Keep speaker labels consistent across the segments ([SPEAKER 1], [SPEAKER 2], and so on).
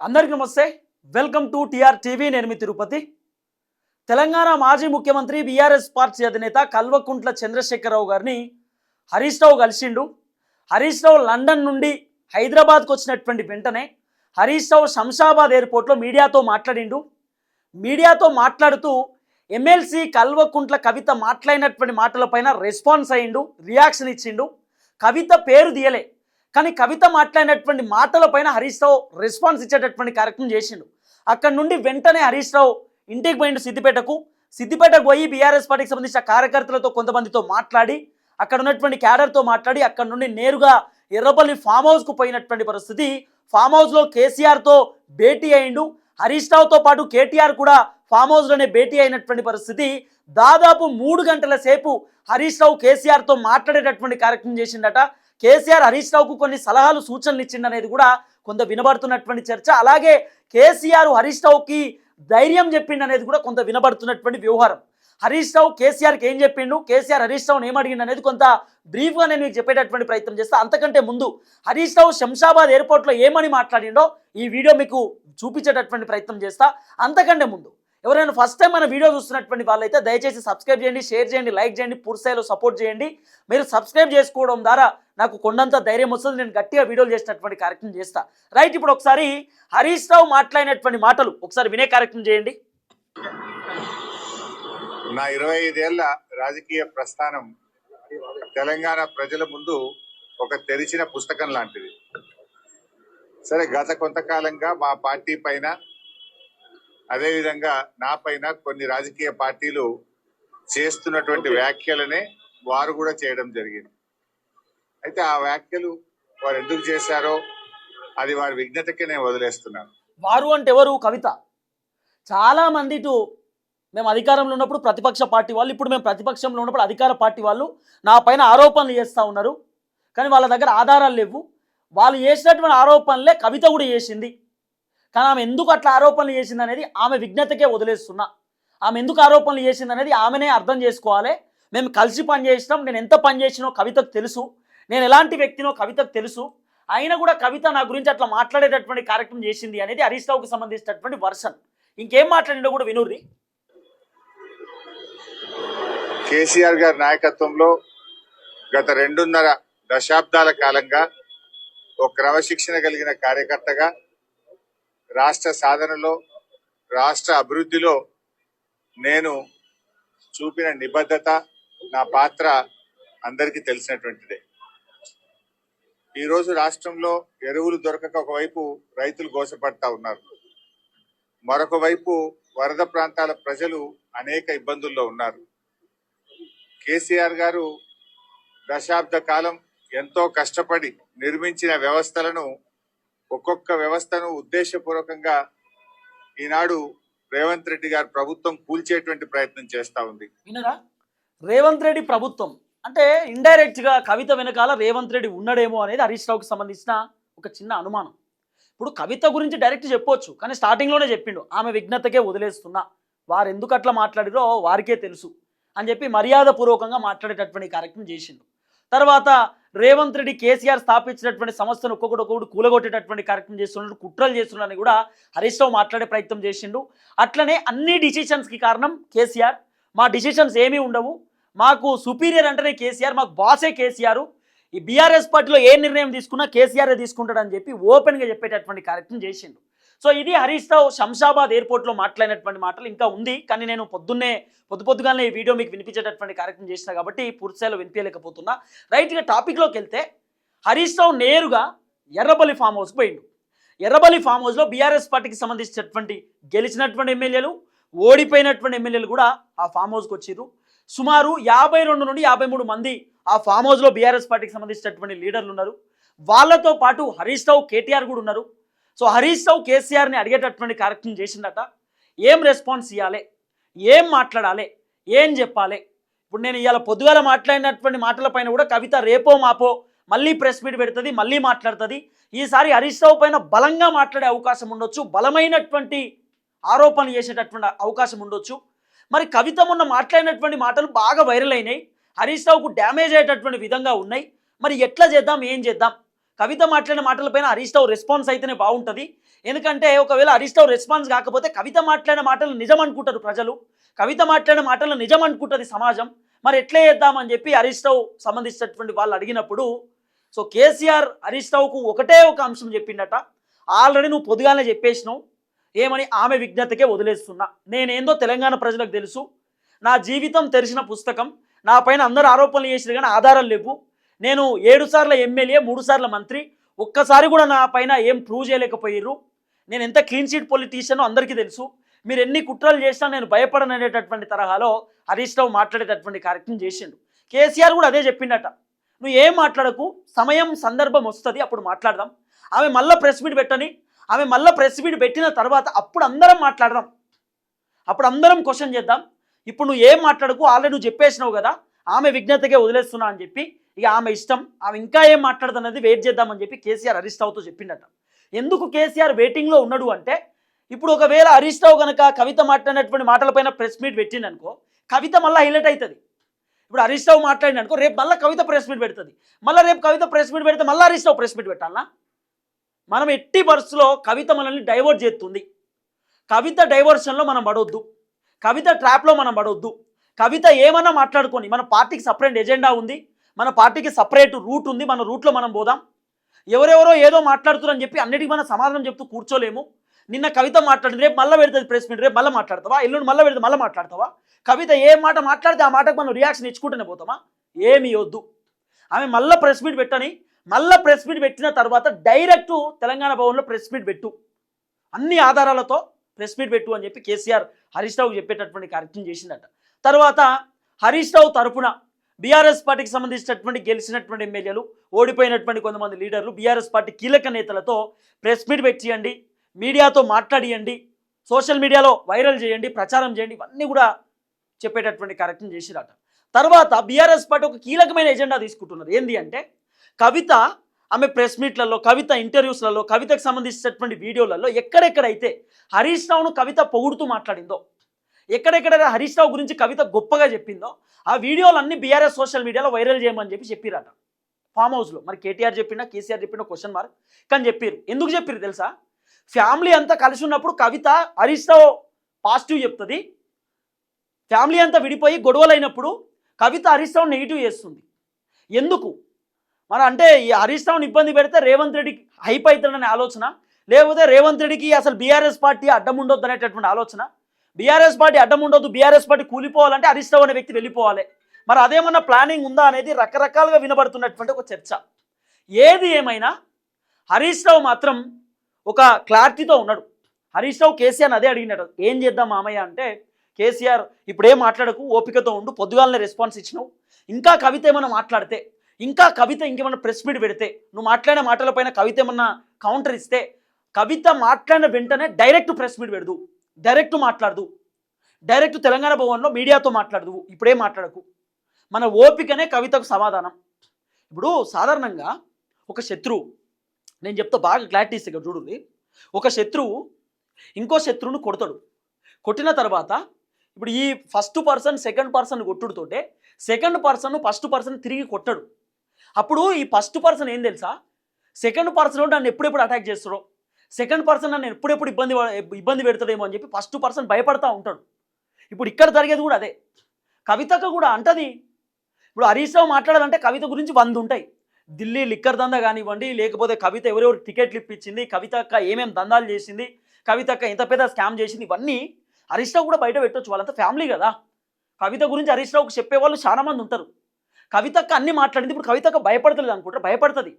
[SPEAKER 1] అందరికీ నమస్తే. Welcome to TR TV. నేను మీ తిరుపతి. తెలంగాణ మాజీ ముఖ్యమంత్రి బీఆర్ఎస్ పార్టీ అధినేత కల్వకుంట్ల చంద్రశేఖరరావు గారిని హరీష్ రావు కలిసిండు. హరీష్ రావు లండన్ నుండి హైదరాబాద్కు వచ్చినటువంటి వెంటనే హరీష్ రావు శంషాబాద్ ఎయిర్పోర్ట్లో మీడియాతో మాట్లాడిండు. మీడియాతో మాట్లాడుతూ ఎమ్మెల్సీ కల్వకుంట్ల కవిత మాట్లాడినటువంటి మాటలపైన రెస్పాన్స్ అయ్యిండు రియాక్షన్ ఇచ్చిండు. కవిత పేరు తీయలే. కానీ కవిత మాట్లాడినటువంటి మాటలపైన హరీష్ రావు రెస్పాన్స్ ఇచ్చేటటువంటి కార్యక్రమం చేసిండు. అక్కడ నుండి వెంటనే హరీష్ రావు ఇంటికి పోయిండు సిద్దిపేటకు. సిద్దిపేటకు పోయి బీఆర్ఎస్ పార్టీకి సంబంధించిన కార్యకర్తలతో కొంతమందితో మాట్లాడి అక్కడ ఉన్నటువంటి క్యాడర్తో మాట్లాడి అక్కడ నుండి నేరుగా ఎర్రపల్లి ఫామ్ హౌస్కు పోయినటువంటి పరిస్థితి. ఫామ్ హౌస్లో కేసీఆర్తో భేటీ అయిండు. హరీష్ రావుతో పాటు కేటీఆర్ కూడా ఫామ్ హౌస్లోనే భేటీ అయినటువంటి పరిస్థితి. దాదాపు మూడు గంటల సేపు హరీష్ రావు కేసీఆర్తో మాట్లాడేటటువంటి కార్యక్రమం చేసిండట. కేసీఆర్ హరీష్ రావుకు కొన్ని సలహాలు సూచనలు ఇచ్చిండనేది కూడా కొంత వినబడుతున్నటువంటి చర్చ. అలాగే కేసీఆర్ హరీష్ రావుకి ధైర్యం చెప్పిండు అనేది కూడా కొంత వినబడుతున్నటువంటి వ్యవహారం. హరీష్ రావు కేసీఆర్కి ఏం చెప్పిండు? కేసీఆర్ హరీష్ రావుని ఏం అడిగిండు అనేది కొంత బ్రీఫ్గా నేను మీకు చెప్పేటటువంటి ప్రయత్నం చేస్తా. అంతకంటే ముందు హరీష్ రావు శంషాబాద్ ఎయిర్పోర్ట్లో ఏమని మాట్లాడిండో ఈ వీడియో మీకు చూపించేటటువంటి ప్రయత్నం చేస్తా. అంతకంటే ముందు ఎవరైనా ఫస్ట్ టైం మన వీడియో చూస్తున్నటువంటి వాళ్ళైతే దయచేసి సబ్స్క్రైబ్ చేయండి షేర్ చేయండి లైక్ చేయండి పూర్తిస్థాయిలో సపోర్ట్ చేయండి. మీరు సబ్స్క్రైబ్ చేసుకోవడం ద్వారా నాకు కొండంత ధైర్యం వస్తుంది. నేను గట్టిగా వీడియోలు చేసినటువంటి కార్యక్రమం చేస్తా. రైట్ ఇప్పుడు ఒకసారి హరీష్ రావు మాట్లాడినటువంటి మాటలు ఒకసారి వినే కార్యక్రమం చేయండి.
[SPEAKER 2] నా ఇరవై ఐదేళ్ళ రాజకీయ ప్రస్థానం తెలంగాణ ప్రజల ముందు ఒక తెరిచిన పుస్తకం లాంటిది. సరే గత కొంతకాలంగా మా పార్టీ పైన అదేవిధంగా నా పైన కొన్ని రాజకీయ పార్టీలు చేస్తున్నటువంటి వ్యాఖ్యలనే వారు కూడా చేయడం జరిగింది. అయితే ఆ వ్యాఖ్యలు వారు ఎందుకు చేశారో అది వారి విజ్ఞతకే నేను వదిలేస్తున్నాను.
[SPEAKER 1] వారు అంటే ఎవరు? కవిత. చాలా మంది ఇటు మేము అధికారంలో ఉన్నప్పుడు ప్రతిపక్ష పార్టీ వాళ్ళు ఇప్పుడు మేము ప్రతిపక్షంలో ఉన్నప్పుడు అధికార పార్టీ వాళ్ళు నా పైన ఆరోపణలు చేస్తూ ఉన్నారు. కానీ వాళ్ళ దగ్గర ఆధారాలు లేవు. వాళ్ళు చేసినటువంటి ఆరోపణలే కవిత కూడా చేసింది. కానీ ఆమె ఎందుకు అట్లా ఆరోపణలు చేసింది అనేది ఆమె విజ్ఞతకే వదిలేస్తున్నా. ఆమె ఎందుకు ఆరోపణలు చేసింది అనేది ఆమెనే అర్థం చేసుకోవాలి. మేము కలిసి పని చేసినాం నేను ఎంత పని చేసినో కవితకు తెలుసు నేను ఎలాంటి వ్యక్తినో కవితకు తెలుసు. అయినా కూడా కవిత నా గురించి అట్లా మాట్లాడేటటువంటి కార్యక్రమం చేసింది అనేది హరీష్ రావుకి సంబంధించినటువంటి వర్షన్. ఇంకేం మాట్లాడిండో కూడా వినూర్రి.
[SPEAKER 2] కేసీఆర్ గారి నాయకత్వంలో గత రెండున్నర దశాబ్దాల కాలంగా ఒక క్రమశిక్షణ కలిగిన కార్యకర్తగా రాష్ట్ర సాధనలో రాష్ట్ర అభివృద్ధిలో నేను చూపిన నిబద్ధత నా పాత్ర అందరికీ తెలిసినటువంటిదే. ఈరోజు రాష్ట్రంలో ఎరువులు దొరకక ఒకవైపు రైతులు గోసపడతా ఉన్నారు. మరొక వైపు వరద ప్రాంతాల ప్రజలు అనేక ఇబ్బందుల్లో ఉన్నారు. కేసీఆర్ గారు దశాబ్ద కాలం ఎంతో కష్టపడి నిర్మించిన వ్యవస్థలను ఒక్కొక్క వ్యవస్థను ఉద్దేశపూర్వకంగా ఈనాడు రేవంత్ రెడ్డి గారి ప్రభుత్వం కూల్చేటువంటి ప్రయత్నం చేస్తా ఉంది.
[SPEAKER 1] వినరా? రేవంత్ రెడ్డి ప్రభుత్వం అంటే ఇండైరెక్ట్గా కవిత వెనకాల రేవంత్ రెడ్డి ఉన్నాడేమో అనేది హరీష్ రావుకి సంబంధించిన ఒక చిన్న అనుమానం. ఇప్పుడు కవిత గురించి డైరెక్ట్ చెప్పొచ్చు కానీ స్టార్టింగ్లోనే చెప్పిండు ఆమె విఘ్నతకే వదిలేస్తున్నా వారు ఎందుకు అట్లా మాట్లాడిరో వారికే తెలుసు అని చెప్పి మర్యాదపూర్వకంగా మాట్లాడేటటువంటి కార్యక్రమం చేసిండు. తర్వాత రేవంత్ రెడ్డి కేసీఆర్ స్థాపించినటువంటి సంస్థను ఒక్కొక్కటి కూలగొట్టేటటువంటి కార్యక్రమం చేస్తున్నాడు కుట్రలు చేస్తున్నాడని కూడా హరీష్ రావు మాట్లాడే ప్రయత్నం చేసిండు. అట్లనే అన్ని డిసిషన్స్కి కారణం కేసీఆర్. మా డిసిషన్స్ ఏమీ ఉండవు. మాకు సుపీరియర్ అంటేనే కేసీఆర్ మాకు బాసే కేసీఆర్. ఈ బీఆర్ఎస్ పార్టీలో ఏ నిర్ణయం తీసుకున్నా కేసీఆర్ తీసుకుంటాడని చెప్పి ఓపెన్గా చెప్పేటటువంటి కార్యక్రమం చేసిండు. సో ఇది హరీష్ రావు శంషాబాద్ ఎయిర్పోర్ట్లో మాట్లాడినటువంటి మాటలు ఇంకా ఉంది. కానీ నేను పొద్దున్నే పొద్దు పొద్దుగానే ఈ వీడియో మీకు వినిపించేటటువంటి కార్యక్రమం చేసిన కాబట్టి పూర్తిస్థాయిలో వినిపించలేకపోతున్నా. రైట్గా టాపిక్లోకి వెళ్తే హరీష్ రావు నేరుగా ఎర్రబలి ఫామ్ హౌస్కి పోయిండు. ఎర్రబలి ఫామ్ హౌస్లో బీఆర్ఎస్ పార్టీకి సంబంధించినటువంటి గెలిచినటువంటి ఎమ్మెల్యేలు ఓడిపోయినటువంటి ఎమ్మెల్యేలు కూడా ఆ ఫామ్ హౌస్కి వచ్చిర్రు. సుమారు యాభై రెండు నుండి యాభై మూడు మంది ఆ ఫామ్ హౌస్లో బీఆర్ఎస్ పార్టీకి సంబంధించినటువంటి లీడర్లు ఉన్నారు. వాళ్ళతో పాటు హరీష్ రావు కేటీఆర్ కూడా ఉన్నారు. సో హరీష్ రావు కేసీఆర్ని అడిగేటటువంటి కార్యక్రమం చేసిందట. ఏం రెస్పాన్స్ ఇవ్వాలి ఏం మాట్లాడాలి? ఏం చెప్పాలి? ఇప్పుడు నేను ఇవాళ పొద్దుగాల మాట్లాడినటువంటి మాటలపైన కూడా కవిత రేపో మాపో మళ్ళీ ప్రెస్ మీట్ పెడుతుంది మళ్ళీ మాట్లాడుతుంది. ఈసారి హరీష్ రావు పైన బలంగా మాట్లాడే అవకాశం ఉండొచ్చు బలమైనటువంటి ఆరోపణలు చేసేటటువంటి అవకాశం ఉండొచ్చు. మరి కవిత మొన్న మాట్లాడినటువంటి మాటలు బాగా వైరల్ అయినాయి. హరీష్ రావుకు డ్యామేజ్ అయ్యేటటువంటి విధంగా ఉన్నాయి. మరి ఎట్లా చేద్దాం? ఏం చేద్దాం? కవిత మాట్లాడిన మాటలపైన హరీష్ రావు రెస్పాన్స్ అయితేనే బాగుంటుంది. ఎందుకంటే ఒకవేళ హరీష్ రావు రెస్పాన్స్ కాకపోతే కవిత మాట్లాడిన మాటలు నిజం అనుకుంటారు ప్రజలు. కవిత మాట్లాడిన మాటలు నిజం అనుకుంటుంది సమాజం. మరి ఎట్లా చేద్దామని చెప్పి హరీష్ రావు సంబంధించినటువంటి వాళ్ళు అడిగినప్పుడు సో కేసీఆర్ హరీష్ రావుకు ఒకటే ఒక అంశం చెప్పిండట. ఆల్రెడీ నువ్వు పొదుగానే చెప్పేసినావు. ఏమని ఆమె విజ్ఞతకే వదిలేస్తున్నా. నేనేందో తెలంగాణ ప్రజలకు తెలుసు. నా జీవితం తెరిచిన పుస్తకం. నా పైన అందరు ఆరోపణలు చేసిరు కానీ ఆధారాలు లేవు. నేను ఏడు సార్ల ఎమ్మెల్యే మూడు సార్ల మంత్రి ఒక్కసారి కూడా నా పైన ఏం ప్రూవ్ చేయలేకపోయారు నేను ఎంత క్లీన్ షీట్ పొలిటీషియనో అందరికీ తెలుసు. మీరు ఎన్ని కుట్రలు చేసినా నేను భయపడననేటటువంటి తరహాలో హరీష్ రావు మాట్లాడేటటువంటి కార్యక్రమం చేసిండు. కేసీఆర్ కూడా అదే చెప్పిండట. నువ్వు ఏం మాట్లాడకు సమయం సందర్భం వస్తుంది అప్పుడు మాట్లాడదాం. ఆమె మళ్ళీ ప్రెస్ మీట్ పెట్టని ఆమె మళ్ళీ ప్రెస్ మీట్ పెట్టిన తర్వాత అప్పుడు అందరం మాట్లాడదాం. అప్పుడు అందరం క్వశ్చన్ చేద్దాం. ఇప్పుడు నువ్వు ఏం మాట్లాడకు ఆల్రెడీ నువ్వు చెప్పేసినావు కదా ఆమె విజ్ఞతకే వదిలేస్తున్నా అని చెప్పి ఇక ఆమె ఇష్టం ఆమె ఇంకా ఏం మాట్లాడదన్నది వెయిట్ చేద్దామని చెప్పి కేసీఆర్ హరీష్ రావుతో చెప్పిండట. ఎందుకు కేసీఆర్ వెయిటింగ్లో ఉన్నాడు అంటే ఇప్పుడు ఒకవేళ హరీష్ రావు కనుక కవిత మాట్లాడినటువంటి మాటలపైన ప్రెస్ మీట్ పెట్టిండనుకో కవిత మళ్ళీ హైలైట్ అవుతుంది ఇప్పుడు హరీష్ రావు మాట్లాడిననుకో రేపు మళ్ళీ కవిత ప్రెస్ మీట్ పెడుతుంది. మళ్ళీ రేపు కవిత ప్రెస్ మీట్ పెడితే మళ్ళీ హరీష్ రావు ప్రెస్ మీట్ పెట్టాలా? మనం ఎట్టి బస్సులో కవిత మనల్ని డైవర్ట్ చేస్తుంది. కవిత డైవర్షన్లో మనం పడవద్దు కవిత ట్రాప్లో మనం పడవద్దు కవిత ఏమన్నా మాట్లాడుకొని మన పార్టీకి సపరేట్ ఎజెండా ఉంది. మన పార్టీకి సపరేట్ రూట్ ఉంది మన రూట్లో మనం పోదాం. ఎవరెవరో ఏదో మాట్లాడుతున్నారని చెప్పి అన్నిటికీ మనం సమాధానం చెప్తూ కూర్చోలేము. నిన్న కవిత మాట్లాడింది రేపు మళ్ళీ పెడుతుంది ప్రెస్ మీట్ రేపు మళ్ళీ మాట్లాడతావా? ఎల్లుండి మళ్ళీ పెడితే మళ్ళీ మాట్లాడతావా? కవిత ఏ మాట మాట్లాడితే ఆ మాటకు మనం రియాక్షన్ ఇచ్చుకుంటూనే పోతామా? ఏమి వద్దు. ఆమె మళ్ళీ ప్రెస్ మీట్ పెట్టని మళ్ళీ ప్రెస్ మీట్ పెట్టిన తర్వాత డైరెక్ట్ తెలంగాణ భవన్లో ప్రెస్ మీట్ పెట్టు. అన్ని ఆధారాలతో ప్రెస్ మీట్ పెట్టు అని చెప్పి కేసీఆర్ హరీష్ రావుకి చెప్పేటటువంటి కార్యక్రమం చేసిందట. తర్వాత హరీష్ రావు తరపున బీఆర్ఎస్ పార్టీకి సంబంధించినటువంటి గెలిచినటువంటి ఎమ్మెల్యేలు ఓడిపోయినటువంటి కొంతమంది లీడర్లు బీఆర్ఎస్ పార్టీ కీలక నేతలతో ప్రెస్ మీట్ పెట్టియండి మీడియాతో మాట్లాడియండి సోషల్ మీడియాలో వైరల్ చేయండి ప్రచారం చేయండి ఇవన్నీ కూడా చెప్పేటటువంటి కార్యక్రమం చేసిరట. తర్వాత బీఆర్ఎస్ పార్టీ ఒక కీలకమైన ఎజెండా తీసుకుంటున్నారు ఏంది అంటే కవిత ఆమె ప్రెస్ మీట్లలో కవిత ఇంటర్వ్యూస్లలో కవితకు సంబంధించినటువంటి వీడియోలలో ఎక్కడెక్కడైతే హరీష్ రావును కవిత పొగుడుతూ మాట్లాడిందో ఎక్కడెక్కడ హరీష్ రావు గురించి కవిత గొప్పగా చెప్పిందో ఆ వీడియోలన్నీ బీఆర్ఎస్ సోషల్ మీడియాలో వైరల్ చేయమని చెప్పి చెప్పిరట. ఫామ్ హౌస్లో. మరి కేటీఆర్ చెప్పినా కేసీఆర్ చెప్పినా క్వశ్చన్ మార్క్ కానీ చెప్పారు ఎందుకు చెప్పారు తెలుసా? ఫ్యామిలీ అంతా కలిసి ఉన్నప్పుడు కవిత హరీష్ రావు పాజిటివ్ చెప్తుంది. ఫ్యామిలీ అంతా విడిపోయి గొడవలు అయినప్పుడు కవిత హరీష్ రావు నెగిటివ్ చేస్తుంది. ఎందుకు? మరి అంటే ఈ హరీష్ రావుని ఇబ్బంది పెడితే రేవంత్ రెడ్డికి హైప్ అవుతాడనే ఆలోచన లేకపోతే రేవంత్ రెడ్డికి అసలు బీఆర్ఎస్ పార్టీ అడ్డం ఉండొద్దు అనేటటువంటి ఆలోచన బీఆర్ఎస్ పార్టీ అడ్డం ఉండొద్దు. బీఆర్ఎస్ పార్టీ కూలిపోవాలంటే హరీష్ అనే వ్యక్తి వెళ్ళిపోవాలి. మరి అదేమన్నా ప్లానింగ్ ఉందా అనేది రకరకాలుగా వినబడుతున్నటువంటి ఒక చర్చ. ఏది ఏమైనా హరీష్ రావు మాత్రం ఒక క్లారిటీతో ఉన్నాడు. హరీష్ రావు కేసీఆర్ అదే అడిగినాడు. ఏం చేద్దాం మామయ్య? అంటే కేసీఆర్ ఇప్పుడేం మాట్లాడకు ఓపికతో ఉండు పొద్దుగాలనే రెస్పాన్స్ ఇచ్చినావు. ఇంకా కవిత ఏమైనా మాట్లాడితే ఇంకా కవిత ఇంకేమైనా ప్రెస్ మీట్ పెడితే నువ్వు మాట్లాడిన మాటలపైన కవిత ఏమన్నా కౌంటర్ ఇస్తే కవిత మాట్లాడిన వెంటనే డైరెక్ట్ ప్రెస్ మీట్ పెడదు. డైరెక్ట్ మాట్లాడదు. డైరెక్ట్ తెలంగాణ భవన్లో మీడియాతో మాట్లాడదు. ఇప్పుడే మాట్లాడకు. మన ఓపికనే కవితకు సమాధానం. ఇప్పుడు సాధారణంగా ఒక శత్రువు నేను చెప్తా బాగా క్లారిటీ ఇస్తే చూడండి. ఒక శత్రువు ఇంకో శత్రువును కొడతాడు. కొట్టిన తర్వాత ఇప్పుడు ఈ ఫస్ట్ పర్సన్ సెకండ్ పర్సన్ కొట్టుడుతోటే సెకండ్ పర్సన్ ఫస్ట్ పర్సన్ తిరిగి కొట్టడు. అప్పుడు ఈ ఫస్ట్ పర్సన్ ఏం తెలుసా? సెకండ్ పర్సన్ నన్ను ఎప్పుడెప్పుడు అటాక్ చేస్తాడో? సెకండ్ పర్సన్ నన్ను ఎప్పుడెప్పుడు ఇబ్బంది ఇబ్బంది పెడతాడేమో అని చెప్పి ఫస్ట్ పర్సన్ భయపడతా ఉంటాడు. ఇప్పుడు ఇక్కడ జరిగేది కూడా అదే. కవితకు కూడా అంటది. ఇప్పుడు హరీష్ రావు మాట్లాడాలంటే కవిత గురించి వంద ఉంటాయి. ఢిల్లీ లిక్కర్ దందా కానివ్వండి లేకపోతే కవిత ఎవరెవరు టికెట్లు ఇప్పించింది కవిత అక్క దందాలు చేసింది కవిత అక్క ఎంత పెద్ద స్కామ్ చేసింది ఇవన్నీ హరీష్ రావు కూడా బయట పెట్టవచ్చు వాళ్ళంతా ఫ్యామిలీ కదా. కవిత గురించి హరీష్ రావుకు చెప్పేవాళ్ళు చాలామంది ఉంటారు. కవితక్క అన్ని మాట్లాడింది. ఇప్పుడు కవితక్క భయపడతలేదు అనుకుంటారు? భయపడుతుంది.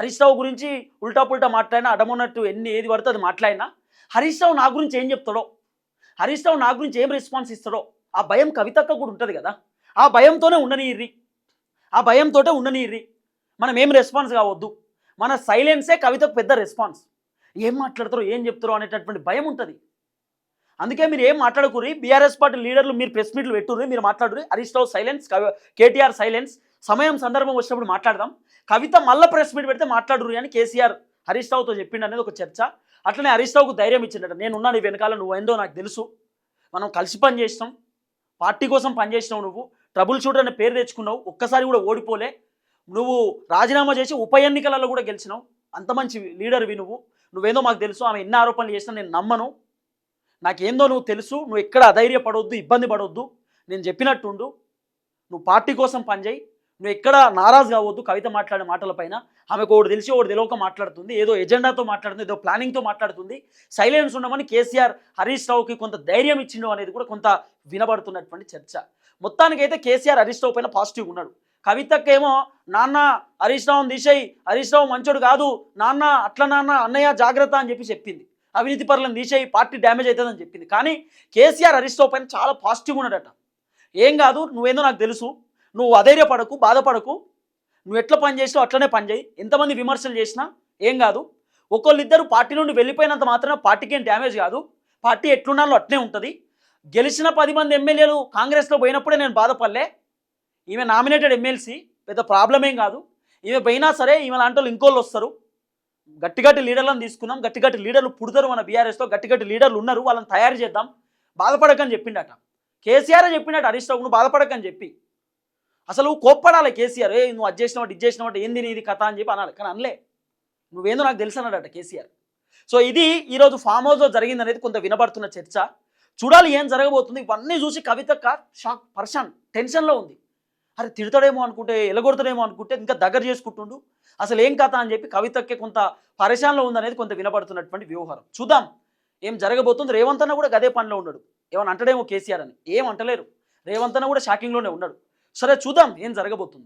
[SPEAKER 1] హరీష్ రావు గురించి ఉల్టా పుల్టా మాట్లాడినా అడమన్నట్టు ఎన్ని ఏది పడితే అది మాట్లాడినా హరీష్ రావు నా గురించి ఏం చెప్తాడో? హరీష్ రావు నా గురించి ఏం రెస్పాన్స్ ఇస్తాడో? ఆ భయం కవితక్క కూడా ఉంటుంది కదా? ఆ భయంతోనే ఉండనీయర్రి ఆ భయంతోటే ఉండనీర్రి. మనం ఏం రెస్పాన్స్ కావద్దు. మన సైలెన్సే కవితకు పెద్ద రెస్పాన్స్ ఏం మాట్లాడతారో ఏం చెప్తారో అనేటటువంటి భయం ఉంటుంది. అందుకే మీరు ఏం మాట్లాడకూరి బీఆర్ఎస్ పార్టీ లీడర్లు మీరు ప్రెస్ మీట్లు పెట్టుర్రి మీరు మాట్లాడుర్రి. హరీష్ రావు సైలెన్స్ కేటీఆర్ సైలెన్స్ సమయం సందర్భం వచ్చినప్పుడు మాట్లాడదాం. కవిత మళ్ళీ ప్రెస్ మీట్ పెడితే మాట్లాడరు అని కేసీఆర్ హరీష్ రావుతో చెప్పిండు అనేది ఒక చర్చ. అట్లనే హరీష్ రావుకు ధైర్యం ఇచ్చిండట. నేను ఉన్నా నీ వెనకాల నువ్వు ఏందో నాకు తెలుసు. మనం కలిసి పనిచేసినాం పార్టీ కోసం పనిచేసినావు నువ్వు. ట్రబుల్ షూటర్ అనే పేరు తెచ్చుకున్నావు. ఒక్కసారి కూడా ఓడిపోలే. నువ్వు రాజీనామా చేసి ఉప ఎన్నికలలో కూడా గెలిచినావు. అంత మంచి లీడర్వి నువ్వు. నువ్వేందో మాకు తెలుసు. ఆమె ఎన్ని ఆరోపణలు చేసినా నేను నమ్మను. నాకేందో నువ్వు తెలుసు. నువ్వు ఎక్కడ అధైర్యపడవద్దు ఇబ్బంది పడవద్దు నేను చెప్పినట్టుండు. నువ్వు పార్టీ కోసం పనిచేయి నువ్వు ఎక్కడ నారాజు కావద్దు కవిత మాట్లాడే మాటలపైన ఆమెకు ఒకటి తెలిసి ఒకటి తెలియక మాట్లాడుతుంది. ఏదో ఎజెండాతో మాట్లాడుతుంది ఏదో ప్లానింగ్తో మాట్లాడుతుంది. సైలెన్స్ ఉండమని కేసీఆర్ హరీష్ రావుకి కొంత ధైర్యం ఇచ్చిండు అనేది కూడా కొంత వినబడుతున్నటువంటి చర్చ. మొత్తానికైతే కేసీఆర్ హరీష్ రావు పైన పాజిటివ్ ఉన్నాడు. కవితకేమో నాన్న హరీష్ రావుని తీసేయి. హరీష్ రావు మంచోడు కాదు. నాన్న అట్లా నాన్న అన్నయ్య జాగ్రత్త అని చెప్పి చెప్పింది. అవినీతి పరులను తీసేయి పార్టీ డ్యామేజ్ అవుతుందని చెప్పింది. కానీ కేసీఆర్ హరీష్ రావు పైన చాలా పాజిటివ్ ఉన్నాడట. ఏం కాదు నువ్వేందో నాకు తెలుసు. నువ్వు అధైర్యపడకు బాధపడకు. నువ్వు ఎట్లా పని చేసినావు అట్లనే పని చేయి. ఎంతమంది విమర్శలు చేసినా ఏం కాదు. ఒకళ్ళిద్దరు పార్టీ నుండి వెళ్ళిపోయినంత మాత్రం పార్టీకి ఏం డ్యామేజ్ కాదు. పార్టీ ఎట్లున్నాలో అట్లే ఉంటుంది. గెలిచిన పది మంది ఎమ్మెల్యేలు కాంగ్రెస్లో పోయినప్పుడే నేను బాధపడలే. ఈమె నామినేటెడ్ ఎమ్మెల్సీ పెద్ద ప్రాబ్లం ఏం కాదు. ఈమె పోయినా సరే ఈమె లాంటి వాళ్ళు ఇంకోళ్ళు వస్తారు. గట్టి గట్టి లీడర్లను తీసుకున్నాం గట్టి గట్టి లీడర్లు పుడతారు మన బీఆర్ఎస్లో గట్టి గట్టి లీడర్లు ఉన్నారు వాళ్ళని తయారు చేద్దాం. బాధపడకని చెప్పిండట. కేసీఆర్ చెప్పిండట హరీష్ రావు నువ్వు బాధపడకని చెప్పి. అసలు కోప్పడాలి కేసీఆర్. ఏ నువ్వు అది చేసినవాటి ఇది చేసినవాటి ఏంది నీది కథ అని చెప్పి అనాలి కానీ అనలే. నువ్వేందో నాకు తెలుసు అన్నాడట కేసీఆర్. సో ఇది ఈరోజు ఫామ్ హౌస్లో జరిగింది అనేది కొంత వినబడుతున్న చర్చ. చూడాలి ఏం జరగబోతుంది. ఇవన్నీ చూసి కవిత షాక్ పర్షాన్ టెన్షన్లో ఉంది. అరే తిడతాడేమో అనుకుంటే ఎలగొడతాడేమో అనుకుంటే ఇంకా దగ్గర చేసుకుంటుండు. అసలు ఏం కథ అని చెప్పి కవితకి కొంత పరేషాన్లో ఉందనేది కొంత వినబడుతున్నటువంటి వ్యవహారం. చూద్దాం. ఏం జరగబోతుంది. రేవంత్ అన్న కూడా గదే పనిలో ఉన్నాడు. ఏమని అంటాడేమో కేసీఆర్ అని. ఏం అంటలేరు. రేవంత్ అన్న కూడా షాకింగ్లోనే ఉన్నాడు. సరే చూద్దాం ఏం జరగబోతుంది.